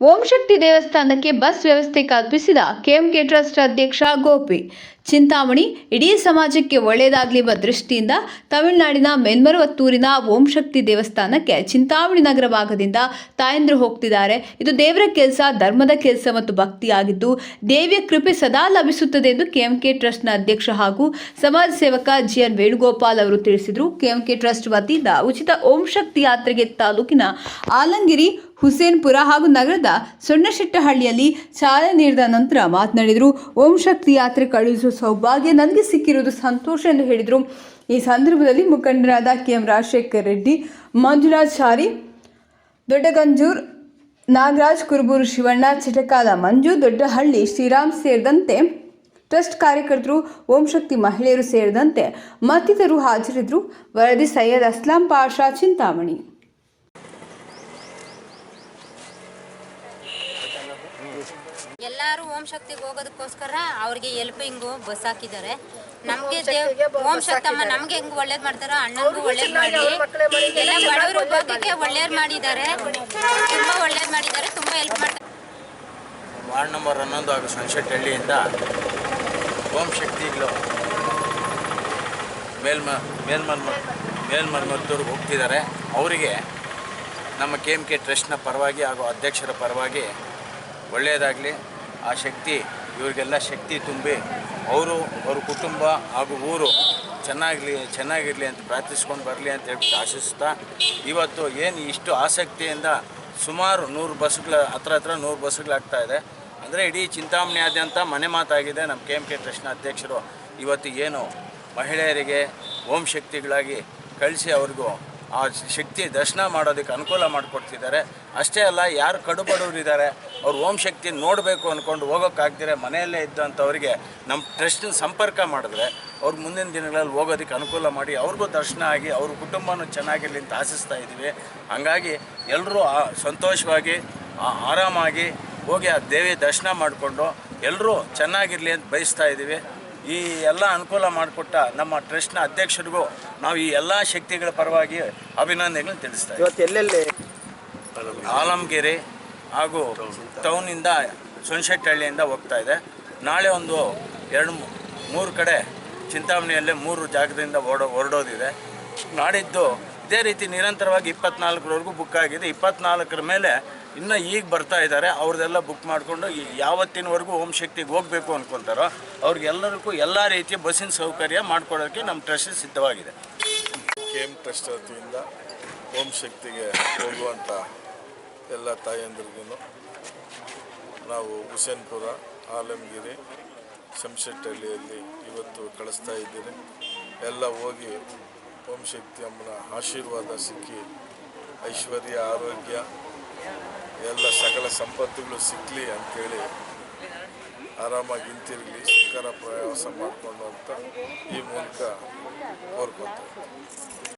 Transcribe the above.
ಓಂ ಶಕ್ತಿ ದೇವಸ್ಥಾನಕ್ಕೆ ಬಸ್ ವ್ಯವಸ್ಥೆ ಕಲ್ಪಿಸಿದ ಕೆಎಂಕೆ ಟ್ರಸ್ಟ್ ಅಧ್ಯಕ್ಷ ಗೋಪಿ ಚಿಂತಾಮಣಿ, ಇಡೀ ಸಮಾಜಕ್ಕೆ ಒಳ್ಳೆಯದಾಗಲಿ ಎಂಬ ದೃಷ್ಟಿಯಿಂದ ತಮಿಳುನಾಡಿನ ಮೆನ್ಮರವತ್ತೂರಿನ ಓಂ ಶಕ್ತಿ ದೇವಸ್ಥಾನಕ್ಕೆ ಚಿಂತಾಮಣಿ ನಗರ ಭಾಗದಿಂದ ತಾಯಂದ್ರು ಹೋಗ್ತಿದ್ದಾರೆ. ಇದು ದೇವರ ಕೆಲಸ, ಧರ್ಮದ ಕೆಲಸ ಮತ್ತು ಭಕ್ತಿಯಾಗಿದ್ದು, ದೇವಿಯ ಕೃಪೆ ಸದಾ ಲಭಿಸುತ್ತದೆ ಎಂದು ಕೆಎಂಕೆ ಟ್ರಸ್ಟ್ನ ಅಧ್ಯಕ್ಷ ಹಾಗೂ ಸಮಾಜ ಸೇವಕ ಜಿಎನ್ ವೇಣುಗೋಪಾಲ್ ಅವರು ತಿಳಿಸಿದರು. ಕೆಎಂಕೆ ಟ್ರಸ್ಟ್ ವತಿಯಿಂದ ಉಚಿತ ಓಂ ಶಕ್ತಿ ಯಾತ್ರೆಗೆ ತಾಲೂಕಿನ ಆಲಂಗಿರಿ, ಹುಸೇನ್ಪುರ ಹಾಗೂ ನಗರದ ಸೊಣ್ಣಶೆಟ್ಟಹಳ್ಳಿಯಲ್ಲಿ ಚಾಲನೆ ನೀಡಿದ ನಂತರ ಮಾತನಾಡಿದರು. ಓಂ ಶಕ್ತಿ ಯಾತ್ರೆ ಕಳುಹಿಸುವ ಸೌಭಾಗ್ಯ ನನಗೆ ಸಿಕ್ಕಿರುವುದು ಸಂತೋಷ ಎಂದು ಹೇಳಿದರು. ಈ ಸಂದರ್ಭದಲ್ಲಿ ಮುಖಂಡರಾದ ಕೆ ಎಂ ರಾಜಶೇಖರ್ ರೆಡ್ಡಿ, ಮಂಜುನಾಥ್ ದೊಡ್ಡಗಂಜೂರ್, ನಾಗರಾಜ್, ಕುರುಬೂರು ಶಿವಣ್ಣ, ಚಿಟಕಾಲ ಮಂಜು, ದೊಡ್ಡಹಳ್ಳಿ ಶ್ರೀರಾಮ್ ಸೇರಿದಂತೆ ಟ್ರಸ್ಟ್ ಕಾರ್ಯಕರ್ತರು, ಓಂ ಶಕ್ತಿ ಮಹಿಳೆಯರು ಸೇರಿದಂತೆ ಮತ್ತಿತರರು ಹಾಜರಿದ್ದರು. ವರದಿ ಸೈಯದ್ ಅಸ್ಲಾಂ ಪಾಷಾ ಚಿಂತಾಮಣಿ. ಎಲ್ಲಾರು ಓಂ ಶಕ್ತಿಗೆ ಹೋಗೋದಕ್ಕೋಸ್ಕರ ಅವ್ರಿಗೆ ಹೆಲ್ಪಿಂಗು ಬಸ್ ಹಾಕಿದ್ದಾರೆ. ನಮ್ಗೆ ಓಂ ಶಕ್ತಮ್ಮ ನಮ್ಗೆ ಹೆಂಗ್ ಒಳ್ಳೇದ್ ಮಾಡ್ತಾರ ಅಣ್ಣನ್ಗೂ ಒಳ್ಳೇದ್ ಮಾಡಿ ಎಲ್ಲ ಬಡವರು ಬಗ್ಗಕ್ಕೆ ಒಳ್ಳೇದ್ ಮಾಡಿದ್ದಾರೆ. ತುಂಬಾ ಒಳ್ಳೇದ್ ಮಾಡಿದ್ದಾರೆ ತುಂಬಾ ಹೆಲ್ಪ್ ಮಾಡ್ತಾರೆ ವಾರ್ಡ್ ನಂಬರ್ ಹನ್ನೊಂದು ಹಾಗೂ ಸನ್ಶೆಟ್ ಹಳ್ಳಿಯಿಂದ ಓಂ ಶಕ್ತಿಗಳು ಮೇಲ್ಮ ಮೇಲ್ಮನ್ಮ ಮೇಲ್ಮನ್ಮತ್ತೂರಿಗೆ ಹೋಗ್ತಿದ್ದಾರೆ. ಅವರಿಗೆ ನಮ್ಮ ಕೆ ಎಂ ಕೆ ಟ್ರಸ್ಟ್ನ ಪರವಾಗಿ ಹಾಗೂ ಅಧ್ಯಕ್ಷರ ಪರವಾಗಿ ಒಳ್ಳೆಯದಾಗಲಿ ಆ ಶಕ್ತಿ, ಇವರಿಗೆಲ್ಲ ಶಕ್ತಿ ತುಂಬಿ ಅವರು, ಅವ್ರ ಕುಟುಂಬ ಹಾಗೂ ಊರು ಚೆನ್ನಾಗಲಿ, ಚೆನ್ನಾಗಿರಲಿ ಅಂತ ಪ್ರಾರ್ಥಿಸ್ಕೊಂಡು ಬರಲಿ ಅಂತ ಹೇಳ್ಬಿಟ್ಟು ಆಶಿಸ್ತಾ, ಇವತ್ತು ಏನು ಇಷ್ಟು ಆಸಕ್ತಿಯಿಂದ ಸುಮಾರು ನೂರು ಬಸ್ಗಳ, ಹತ್ರ ಹತ್ರ ನೂರು ಬಸ್ಗಳಾಗ್ತಾ ಇದೆ. ಅಂದರೆ ಇಡೀ ಚಿಂತಾಮಣಿಯಾದ್ಯಂತ ಮನೆ ಮಾತಾಗಿದೆ ನಮ್ಮ ಕೆ ಎಂ ಕೆ ಟ್ರಸ್ಟ್ನ ಅಧ್ಯಕ್ಷರು. ಇವತ್ತು ಏನು ಮಹಿಳೆಯರಿಗೆ, ಓಂ ಶಕ್ತಿಗಳಾಗಿ ಕಳಿಸಿ ಅವ್ರಿಗೂ ಆ ಶಕ್ತಿ ದರ್ಶನ ಮಾಡೋದಕ್ಕೆ ಅನುಕೂಲ ಮಾಡಿಕೊಡ್ತಿದ್ದಾರೆ. ಅಷ್ಟೇ ಅಲ್ಲ, ಯಾರು ಕಡುಬಡವರು ಇದ್ದಾರೆ ಅವ್ರು ಓಂ ಶಕ್ತಿ ನೋಡಬೇಕು ಅಂದ್ಕೊಂಡು ಹೋಗೋಕ್ಕಾಗ್ದಿರ ಮನೆಯಲ್ಲೇ ಇದ್ದಂಥವ್ರಿಗೆ ನಮ್ಮ ಟ್ರಸ್ಟಿನ ಸಂಪರ್ಕ ಮಾಡಿದ್ರೆ ಅವ್ರು ಮುಂದಿನ ದಿನಗಳಲ್ಲಿ ಹೋಗೋದಕ್ಕೆ ಅನುಕೂಲ ಮಾಡಿ ಅವ್ರಿಗೂ ದರ್ಶನ ಆಗಿ ಅವ್ರ ಕುಟುಂಬನೂ ಚೆನ್ನಾಗಿರಲಿ ಅಂತ ಆಶಿಸ್ತಾ ಇದ್ದೀವಿ. ಹಾಗಾಗಿ ಎಲ್ಲರೂ ಸಂತೋಷವಾಗಿ ಆ- ಆರಾಮಾಗಿ ಹೋಗಿ ಆ ದೇವಿ ದರ್ಶನ ಮಾಡಿಕೊಂಡು ಎಲ್ಲರೂ ಚೆನ್ನಾಗಿರಲಿ ಅಂತ ಬಯಸ್ತಾ ಇದ್ದೀವಿ. ಈ ಎಲ್ಲ ಅನುಕೂಲ ಮಾಡಿಕೊಟ್ಟ ನಮ್ಮ ಟ್ರಸ್ಟ್ನ ಅಧ್ಯಕ್ಷರಿಗೂ ನಾವು ಈ ಎಲ್ಲ ಶಕ್ತಿಗಳ ಪರವಾಗಿ ಅಭಿನಂದನೆಗಳನ್ನ ತಿಳಿಸ್ತಾ ಇದ್ದೀವಿ. ಇವತ್ತು ಎಲ್ಲೆಲ್ಲಿ? ಆಲಮಗೆರೆ. ಹಾಗೂ ಟೌನಿಂದ ಸೊನ್ಶೆಟ್ಟಹಳ್ಳಿಯಿಂದ ಹೋಗ್ತಾ ಇದೆ. ನಾಳೆ ಒಂದು ಎರಡು ಮೂರು ಕಡೆ ಚಿಂತಾಮಣಿಯಲ್ಲೇ ಮೂರು ಜಾಗದಿಂದ ಓಡೋ, ಹೊರಡೋದಿದೆ. ನಾಡಿದ್ದು ಇದೇ ರೀತಿ ನಿರಂತರವಾಗಿ ಇಪ್ಪತ್ನಾಲ್ಕರವರೆಗೂ ಬುಕ್ ಆಗಿದೆ. ಇಪ್ಪತ್ನಾಲ್ಕರ ಮೇಲೆ ಇನ್ನು ಈಗ ಬರ್ತಾ ಇದ್ದಾರೆ. ಅವ್ರದ್ದೆಲ್ಲ ಬುಕ್ ಮಾಡಿಕೊಂಡು ಯಾವತ್ತಿನವರೆಗೂ ಓಂ ಶಕ್ತಿಗೆ ಹೋಗಬೇಕು ಅಂದ್ಕೊತಾರೋ ಅವ್ರಿಗೆಲ್ಲರಿಗೂ ಎಲ್ಲ ರೀತಿಯ ಬಸ್ಸಿನ ಸೌಕರ್ಯ ಮಾಡಿಕೊಡೋಕ್ಕೆ ನಮ್ಮ ಟ್ರಸ್ಟ್ ಸಿದ್ಧವಾಗಿದೆ. ಕೆ ಎಂ ಟ್ರಸ್ಟ್ ವತಿಯಿಂದ ಓಂ ಶಕ್ತಿಗೆ ಹೋಗುವಂಥ ಎಲ್ಲ ತಾಯಂದ್ರಿಗೂ ನಾವು ಹುಸೇನ್ಪುರ ಆಲಮಗಿರಿ ಶಂಶೆಟ್ಟಹಳ್ಳಿಯಲ್ಲಿ ಇವತ್ತು ಕಳಿಸ್ತಾ ಇದ್ದೀನಿ. ಎಲ್ಲ ಹೋಗಿ ಓಂ ಶಕ್ತಿ ಅಮ್ಮನ ಆಶೀರ್ವಾದ ಸಿಕ್ಕಿ, ಐಶ್ವರ್ಯ, ಆರೋಗ್ಯ, ಎಲ್ಲ ಸಕಲ ಸಂಪತ್ತುಗಳು ಸಿಕ್ಕಲಿ ಅಂಥೇಳಿ ಆರಾಮಾಗಿ ಹಿಂತಿರುಗಲಿ ಸುಖಕರ ಪ್ರವಾಸ ಮಾಡಿಕೊಂಡು ಅಂತ ಈ ಮೂಲಕ ಕೋರ್ಕೊತಾರೆ